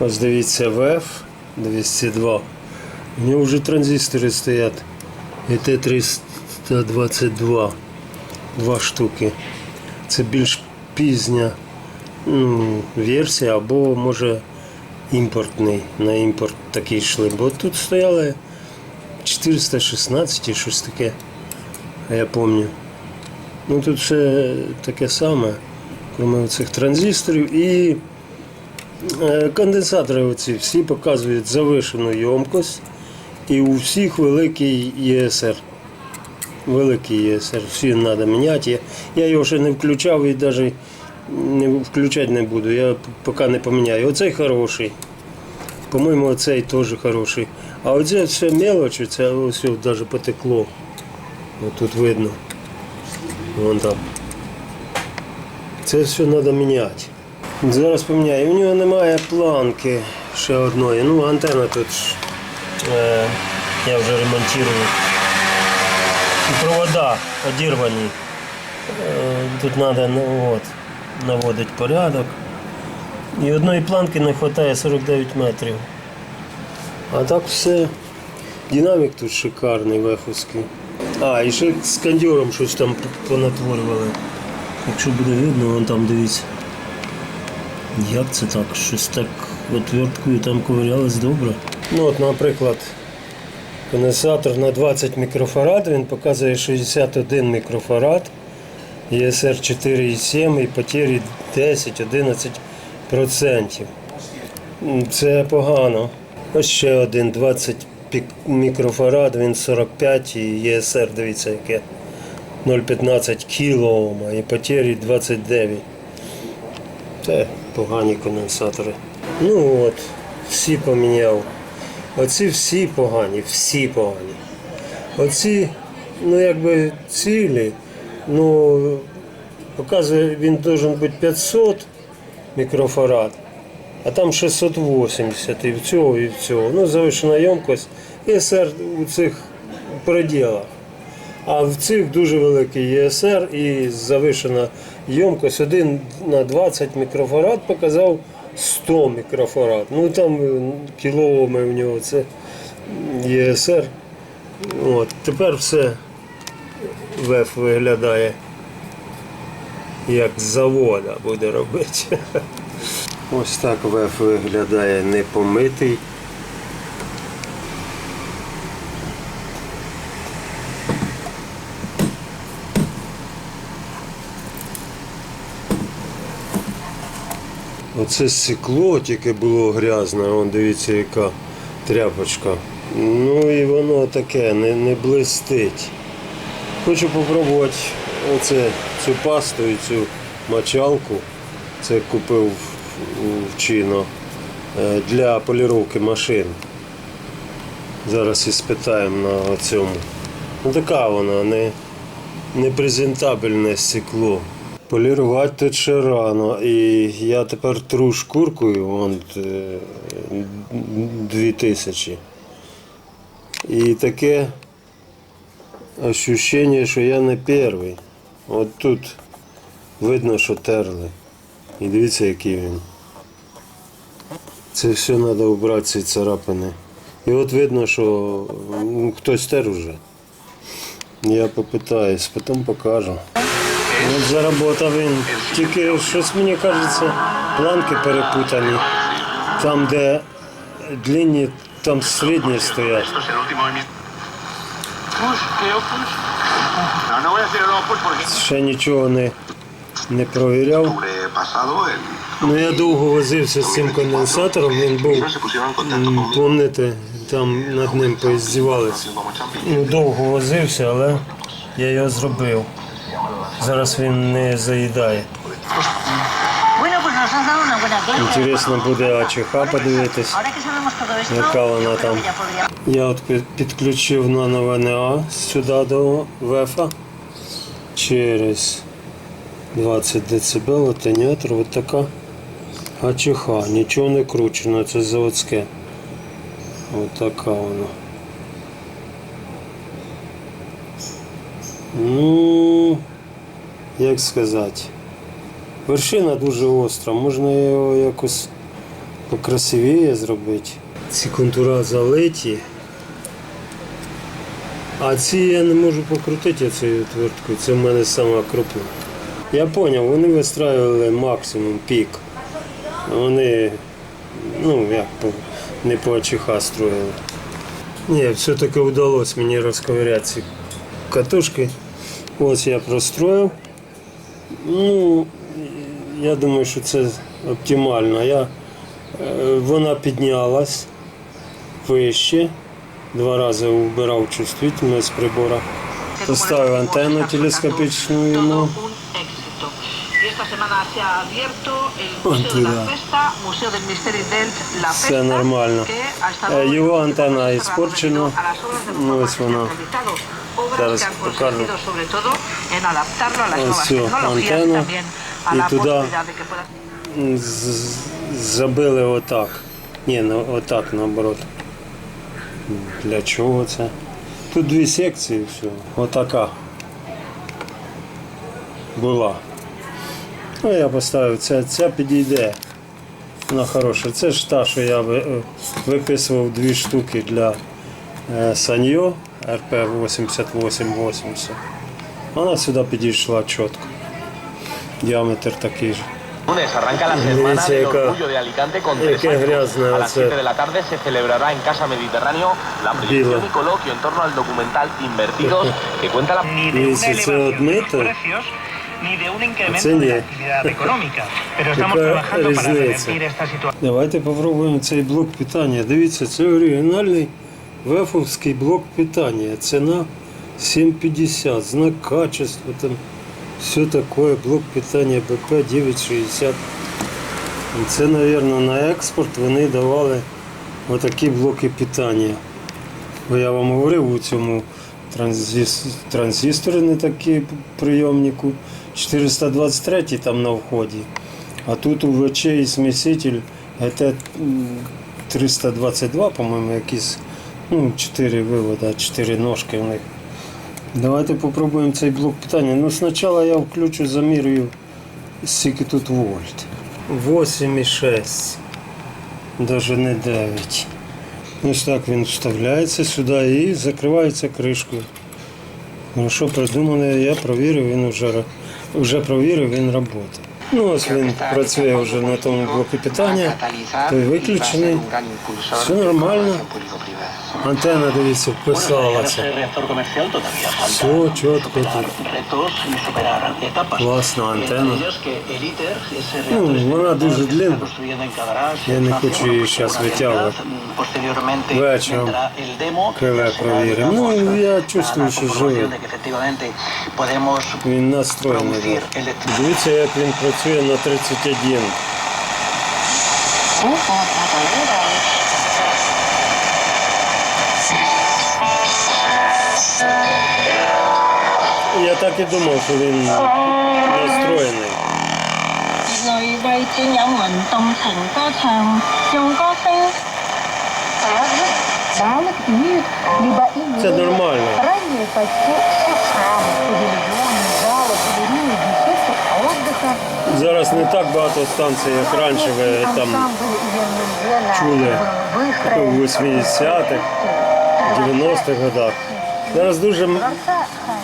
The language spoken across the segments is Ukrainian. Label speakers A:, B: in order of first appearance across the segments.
A: Ось дивіться VF 202. У нього вже транзистори стоять. І Т322. Два штуки. Це більш пізня ну, версія, або може імпортний. На імпорт такі йшли. Бо тут стояли 416 і щось таке. Я пам'ятаю. Ну тут все таке саме, крім цих транзисторів і конденсатори оці всі показують завишену ємкость і у всіх великий ЄСР. Великий ЄСР, всі треба міняти. Я, його ще не включав і навіть включати не буду. Я поки не поміняю. Оцей хороший. По-моєму, оцей теж хороший. А оце все мелочі, це ось навіть потекло. Ось тут видно. Вон там. Це все треба міняти. Зараз поміняю. У нього немає планки ще одної. Ну, антенна тут е, я вже ремонтую. І провода одірвані. Е, тут треба ну, от, наводити порядок. І одної планки не вистачає 49 метрів. А так все. Динамік тут шикарний, веховський. А, і ще з кондьором щось там понатворювали. Якщо буде видно, вон там дивіться. Як це так? Щось так отверткою там ковирялось добре. Ну от, наприклад, конденсатор на 20 мікрофарад, він показує 61 мікрофарад, ЄСР 4,7 і потері 10-11%. Це погано. Ось ще один 20 пік- мікрофарад, він 45 і ЄСР, дивіться яке. 0,15 кілоома і потері 29. Це погані конденсатори. Ну от, всі поміняв. Оці всі погані, всі погані. Оці, ну якби цілі, ну показує, він должен бути 500 мікрофарад, а там 680 і в цього, і в цього. Ну, завищена ємкость. ЄСР у цих пределах. А в цих дуже великий ЄСР і завишена ємкость 1 на 20 мікрофарад показав 100 мікрофарад. Ну там е, кілооми в нього це ЄСР. От. Тепер все ВЕФ виглядає як з завода буде робити. Ось так ВЕФ виглядає непомитий. Оце стекло тільки було грязне, вон дивіться, яка тряпочка. Ну і воно таке, не, не блистить. Хочу попробувати оце, цю пасту і цю мочалку. Це купив в- Чино е, для поліровки машин. Зараз і спитаємо на цьому. Ну така вона, не, не презентабельне стекло. Полірувати тут ще рано. І я тепер тру шкуркою вон, е, дві тисячі. І таке ощущення, що я не перший. От тут видно, що терли. І дивіться, який він. Це все треба обрати ці царапини. І от видно, що хтось тер уже. Я попитаюсь, потім покажу. От заработав він. Тільки щось мені кажеться, планки перепутані. Там, де длинні, там середні стоять. Ще нічого не, не провіряв. Ну я довго возився з цим конденсатором, він був, помните, там над ним поіздівалися. Ну, довго возився, але я його зробив. Зараз він не заїдає. Інтересно буде АЧХ подивитись. Яка вона там? Я от підключив на ВНА сюди до ВЕФа через 20 дБ атенятор. Ось така АЧХ. Нічого не кручено, це заводське. Ось така вона. Ну, як сказати. Вершина дуже остра, можна його якось покрасивіє зробити. Ці контура залиті. А ці я не можу покрутити цією отверткою. Це в мене сама крупна. Я зрозумів, вони вистраювали максимум пік. Вони ну, як по, не по АЧХ строїли. Ні, все-таки вдалося мені розковиряти ці катушки. Ось я простроїв. Ну, я думаю, що це оптимально. Я, е, вона піднялась вище. Два рази вбирав чувствительність прибора. Поставив антенну телескопічну йому. Все нормально. Е, Його антенна іспорчена. Ну, ось вона. Зараз покажу. Ось цю антенну. І туди Забили отак. Ні, ну, отак наоборот. Для чого це? Тут дві секції все. Отака. Була. Ну, я поставив, ця, ця підійде. Вона хороша. Це ж та, що я е, виписував дві штуки для е, Саньо РП 8880. Вона сюди підійшла чітко. Діаметр такий же.
B: Lunes arranca la
A: Dice
B: semana del
A: acá,
B: orgullo de Alicante con
A: eh,
B: tres
A: qué
B: actos.
A: grazna,
B: A las
A: sí.
B: 7 de la tarde se celebrará en Casa Mediterráneo la proyección
A: Dilo.
B: y coloquio en torno al documental Invertidos que cuenta la
C: ni de
A: Y
C: una
A: si se
C: elevación de los
A: admite.
C: precios ni de un incremento
A: Це ні.
C: de la actividad económica. Pero estamos
A: Яка
C: trabajando para
A: різниця?
C: revertir esta situación.
A: Давайте попробуємо цей блок питання. Дивіться, це оригінальний вефовський блок питання. Ціна 7,50, знак качества, там все таке, блок питання БП 9,60. І Це, мабуть, на експорт вони давали отакі блоки питання. Бо я вам говорив у цьому транзис... транзистори не такі прийомнику. 423 там на вході. А тут у ВЧ і сміситель ГТ 322, по-моєму, якісь ну, 4 вивода, 4 ножки в них. Давайте попробуємо цей блок питання. Ну, спочатку я включу, замірюю, скільки тут вольт. 8,6. Навіть не 9. Ось так він вставляється сюди і закривається кришкою. Хорошо придумано, я провірив, він вже, вже провірив, він працює. Ну, ось він працює вже на тому блоку питання, той виключений. Все нормально. Антенна, дивіться, вписалася. Все чітко тут. Класна антенна. Ну, вона дуже длинна. Я не хочу її зараз витягувати.
D: Mm,
A: Вечором.
D: será,
A: провіримо. Ну, я чувствую, що
D: podemos
A: Він настроєний. Дивіться, як він працює працює на 31. Я так і думав, що він настроєний. Це нормально.
E: Ранее почти. все храмы, павильоны, залы, галереи, беседки отдыха.
A: Зараз не так багато станцій, як раніше ви там
E: Ансамбль Ерминджена
A: чули
E: был выстроен
A: у 80-х, 90-х годах. Зараз дуже м-
E: Дворца Хан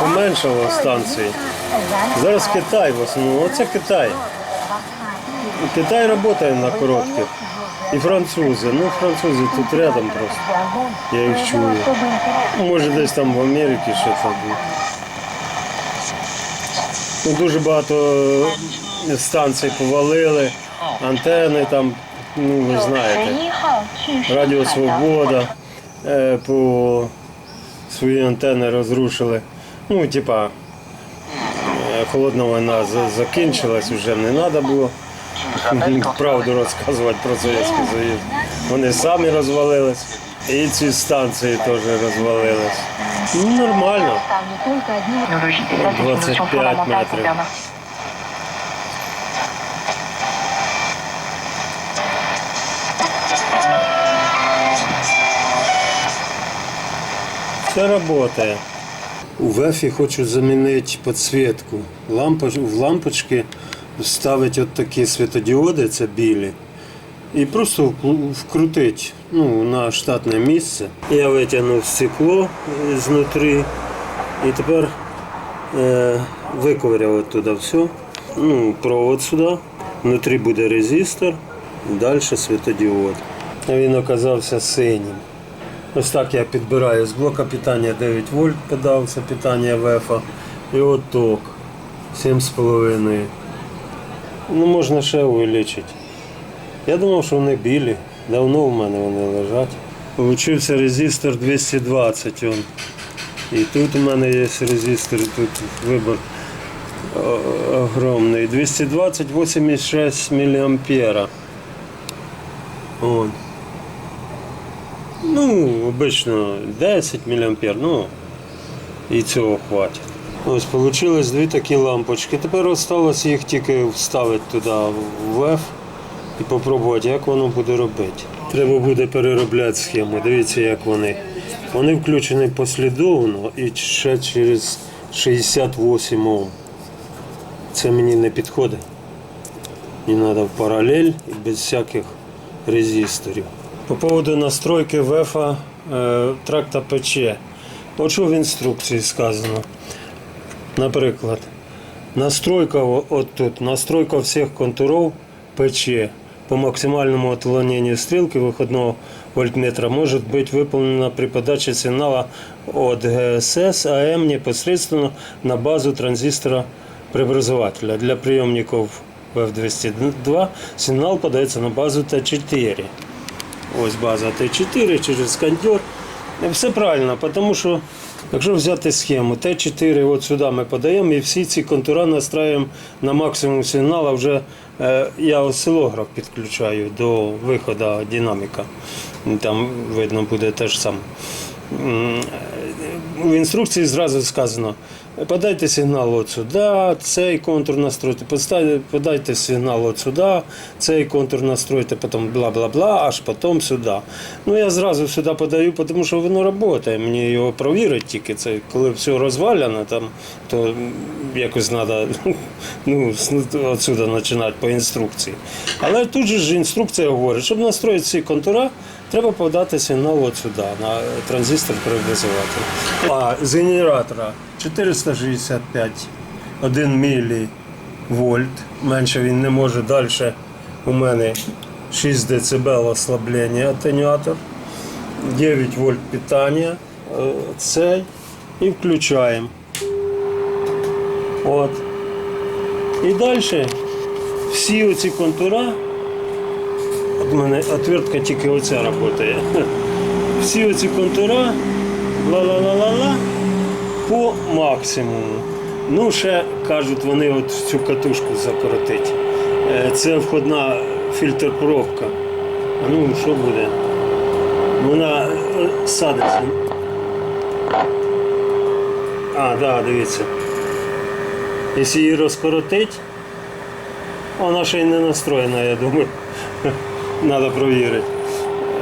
A: поменшало станцій. Зараз Китай в основному. Оце Китай. Китай працює на коротких. І французи. Ну, французи тут рядом просто. Я їх чую. Може десь там в Америці ще це буде. Ну, Дуже багато е, станцій повалили, антени там, ну ви знаєте, Радіо Свобода е, по свої антени розрушили. Ну, типа, е, холодна війна закінчилась, вже не треба було правду розказувати про Совєтський Союз. Вони самі розвалились, і ці станції теж розвалились. Ну, нормально.
E: стал не только одним
A: 25 метрів. Все працює. У ВЕФі хочу замінити підсвітку. Лампоч, в лампочки вставити от такі світодіоди, це білі. І просто вк- вкрутити ну, на штатне місце. Я витягнув стекло знутрі і тепер е, виковиряв оттуда все. Ну, провод сюди. Внутрі буде резистор, далі світодіод. Він оказався синім. Ось так я підбираю з блока питання 9 вольт подався, питання ВЕФа. І от ток 7,5. Ну можна ще увеличити. Я думав, що вони білі. Давно в мене вони лежать. Получився резистор 220. Он. І тут у мене є резистор, тут вибор огромний. 220 86 мА. Он. Ну, обично 10 мА, ну і цього хватить. Ось вийшло дві такі лампочки. Тепер залишилось їх тільки вставити туди в F і спробувати, як воно буде робити. Треба буде переробляти схему. Дивіться, як вони. Вони включені послідовно і ще через 68 Ом. Це мені не підходить. Мені треба в паралель і без всяких резисторів. По поводу настройки ВЕФа е, тракта ПЧ. Що в інструкції сказано. Наприклад, настройка от тут, настройка всіх контуров ПЧ по максимальному отклонению стрелки выходного вольтметра может быть выполнена при подаче сигнала от ГСС АМ непосредственно на базу транзистора преобразователя. Для приемников FF202 сигнал подается на базу Т4. Ось база Т4 через кондьор. Все правильно, тому що якщо взяти схему, Т4 от сюди ми подаємо і всі ці контура настраюємо на максимум сигналу. Вже е, я осцилограф підключаю до виходу динаміка. Там видно буде те ж саме. В інструкції зразу сказано, подайте сигнал от сюди, цей контур настройте, подайте сигнал от сюди, цей контур настройте, потім бла-бла-бла, аж потім сюди. Ну я зразу сюди подаю, тому що воно працює. Мені його провірити тільки. Це коли все розваляно, там, то якось треба ну, отсюди починати по інструкції. Але тут же ж інструкція говорить, щоб настроїти ці контура, треба подати сигнал от сюди, на транзистор преобразователь. А з генератора 465 1 мілі вольт. Менше він не може далі. У мене 6 дБ ослаблення атенюатор, 9 вольт питання. е, Цей і включаємо. От. І далі всі оці контура. У мене отвертка тільки оця працює. Всі оці контура ла-ла-ла-ла-ла по максимуму. Ну, ще кажуть, вони от цю катушку закоротить. Е, Це входна фільтр пробка. А ну що буде? Вона е, садиться. А, так, да, дивіться. Якщо її розкоротить, вона ще й не настроєна, я думаю. Треба провірити.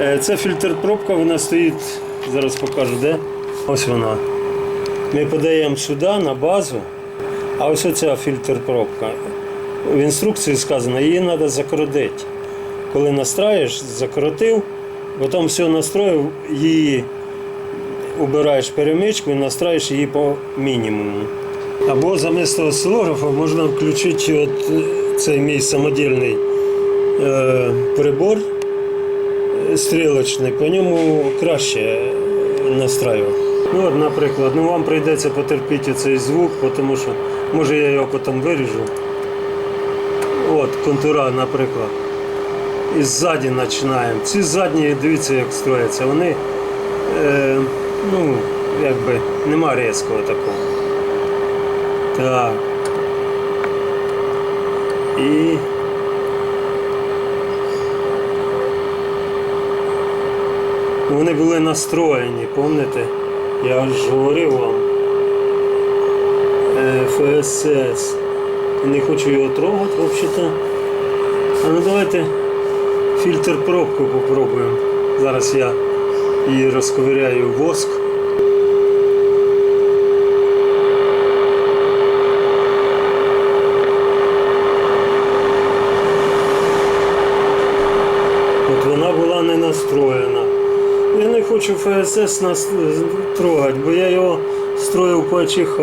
A: Е, Це фільтр пробка, вона стоїть, зараз покажу де. Ось вона. Ми подаємо сюди на базу, а ось оця фільтр пробка. В інструкції сказано, її треба закоротити. Коли настраєш, закоротив, потім все настроїв, її убираєш перемичку і настраєш її по мінімуму. Або замість осцилографа можна включити от е, цей мій самодільний прибор е, стрілочний, по ньому краще е, настраювати. Ну, наприклад, ну вам прийдеться потерпіти цей звук, тому що може я його потім виріжу. От, контура, наприклад. І ззаді починаємо. Ці задні, дивіться, як строяться. Вони, е, ну, якби, нема різкого такого. Так. І. Вони були настроєні, пам'ятаєте? Я ж говорив вам. Е, ФСС. Не хочу його трогати взагалі. А ну давайте фільтр пробку попробуємо. Зараз я її розковиряю воск. вона була не настроєна. Не хочу ФСС нас трогати, бо я його строїв по ЧХ.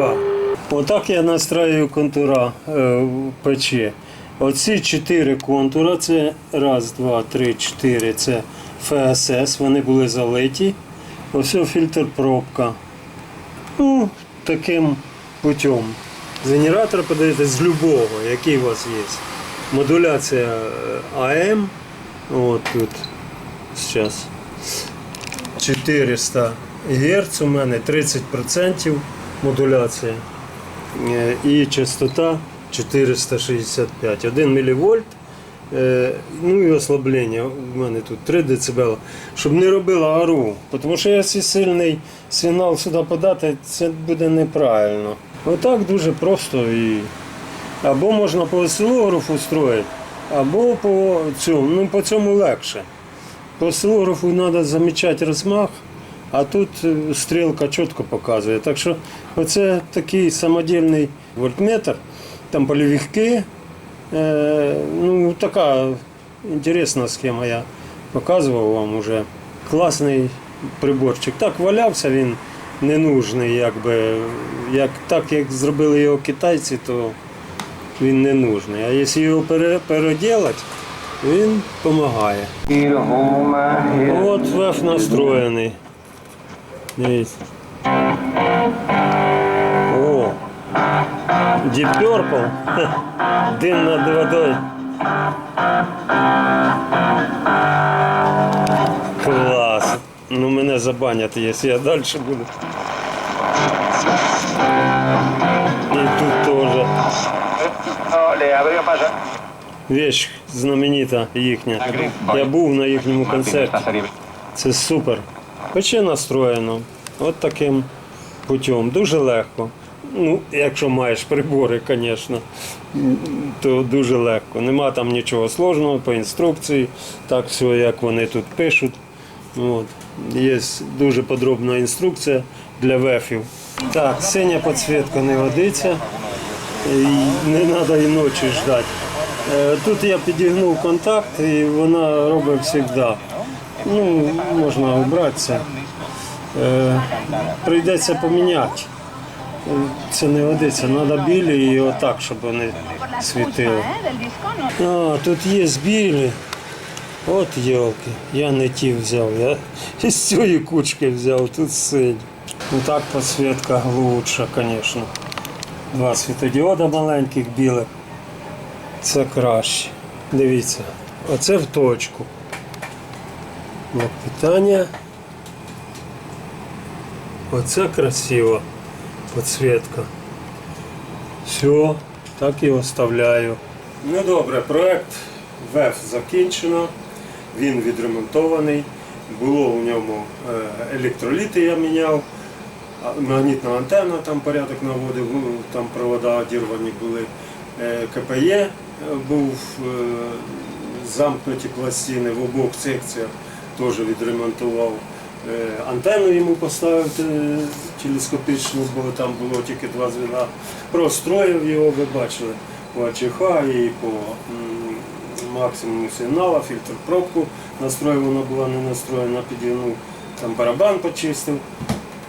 A: Отак я настраюю контура е, в печі. Оці чотири контура це раз, два, три, чотири. Це ФСС, вони були залиті. Ось фільтр пробка. Ну, таким путем. З генератора з любого, який у вас є. Модуляція е, АМ. От тут. Зараз. 400 Гц у мене 30% модуляція. Е, І частота 465. 1 мВ. Ну і ослаблення. У мене тут 3 дБ. Щоб не робила ару. Тому що якщо сильний сигнал сюди подати, це буде неправильно. Отак дуже просто і. Або можна по осцилографу строїти, або по цьому. Ну по цьому легше. По осцилографу треба замічати розмах, а тут е, стрілка чітко показує. Так що оце такий самодільний вольтметр, там полівіхки. Е, ну, така інтересна схема, я показував вам уже. Класний приборчик. Так валявся він ненужний, якби. Як, так як зробили його китайці, то він не нужний. А якщо його пере, переділати, він допомагає. От веф настроєний. Дивіться. О! Deep Purple. Дим над водою. Клас. Ну мене забанять, якщо я далі буду. І тут теж. Вещь знаменита їхня. Я був на їхньому концерті. Це супер. Пече настроєно. От таким путем. Дуже легко. Ну, якщо маєш прибори, звісно, то дуже легко. Нема там нічого сложного по інструкції. Так все, як вони тут пишуть. От. Є дуже подробна інструкція для вефів. Так, синя підсвітка не годиться. І не треба і ночі ждати. Е, Тут я підігнув контакт і вона робить завжди. Ну, можна обратися. Е, Прийдеться поміняти. Це не годиться, треба білі і отак, щоб вони світили. А, тут є білі. От йолки, я не ті взяв. Я із цієї кучки взяв, тут синь. Ну так підсвітка лучша, звісно. Два світодіода маленьких білих. Це краще. Дивіться, оце в точку. Блок питання. Оце красиво. Підсвітка. Все, так і оставляю. Ну добре, проект ВЕФ закінчено. Він відремонтований. Було у ньому е, електроліти я міняв. Магнітна антенна там порядок наводив, ну, там провода одірвані були. Е, КПЄ був е, замкнуті пластини в обох секціях, теж відремонтував. Е, Антенну йому поставив е, телескопічну, бо там було тільки два звіна. Простроїв його, ви бачили, по АЧХ і по максимуму сигнала, фільтр пробку настроїв, вона була не настроєна, підігнув, там барабан почистив.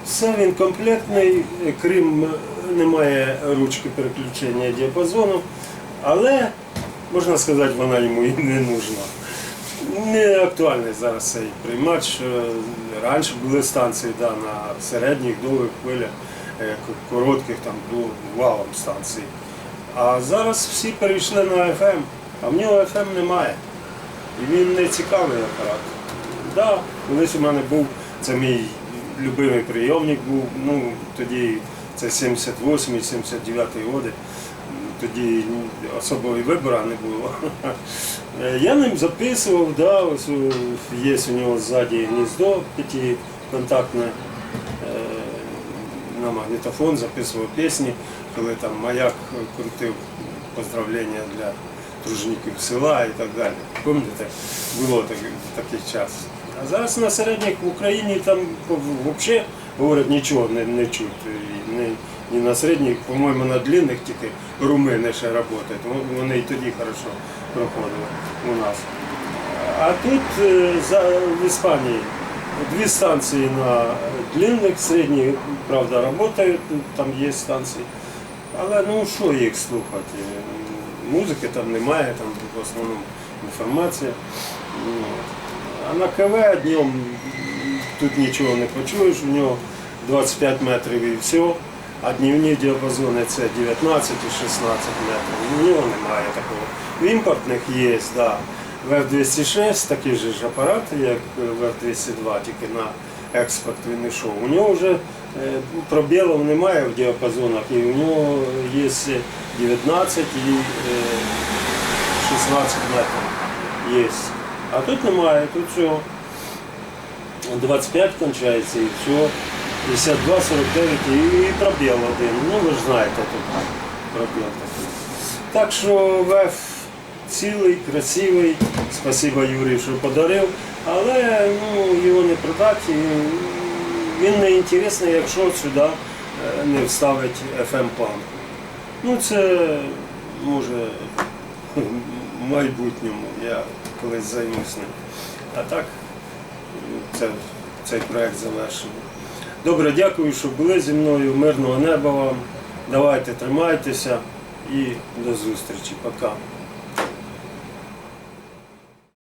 A: Все він комплектний, крім немає ручки переключення діапазону, але можна сказати, вона йому і не нужна. Не актуальний зараз цей приймач. Е, Раніше були станції да, на середніх, довгих хвилях, е, коротких там було валом станцій. А зараз всі перейшли на FM, а в нього FM немає. І він не цікавий апарат. Да, колись у мене був, це мій любимий прийомник був, ну тоді це 78 79 годи. Тоді особого і вибору не було. Я ним записував, да, ось є у нього ззаді гніздо п'ятиконтактне е, на магнітофон, записував пісні, коли там маяк крутив поздравлення для тружників села і так далі. Пам'ятаєте, було такий, такий час. А зараз на середніх в Україні там взагалі говорять нічого не, не чуть. І не, на середніх, по-моєму, на длинних тільки румини ще працюють. Вони і тоді хорошо проходили у нас. А тут е, в Іспанії дві станції на длинних, середні, правда, працюють, там є станції. Але ну що їх слухати? Музики там немає, там в основному інформація. Ну, А на КВ днем тут нічого не почуєш, у нього 25 метрів і все. А днівні діапазони це 19 і 16 метрів. У нього немає такого. В імпортних є, да. В F206 такий же ж апарат, як в F202, тільки на експорт він йшов. У нього вже е, пробілів немає в діапазонах, і у нього є 19 і е, 16 метрів. Є. А тут немає, тут всього 25 кончається і все. 52, 49 і, пробіл один. Ну ви ж знаєте тут пробіл такий. Так що ВЕФ цілий, красивий. Спасибо Юрію, що подарив. Але ну, його не продати. Він не інтересний, якщо сюди е, не вставить FM планку. Ну це може в майбутньому я колись займусь ним. А так це, цей проект завершений. Добре, дякую, що були зі мною. Мирного неба вам. Давайте тримайтеся і до зустрічі. Пока.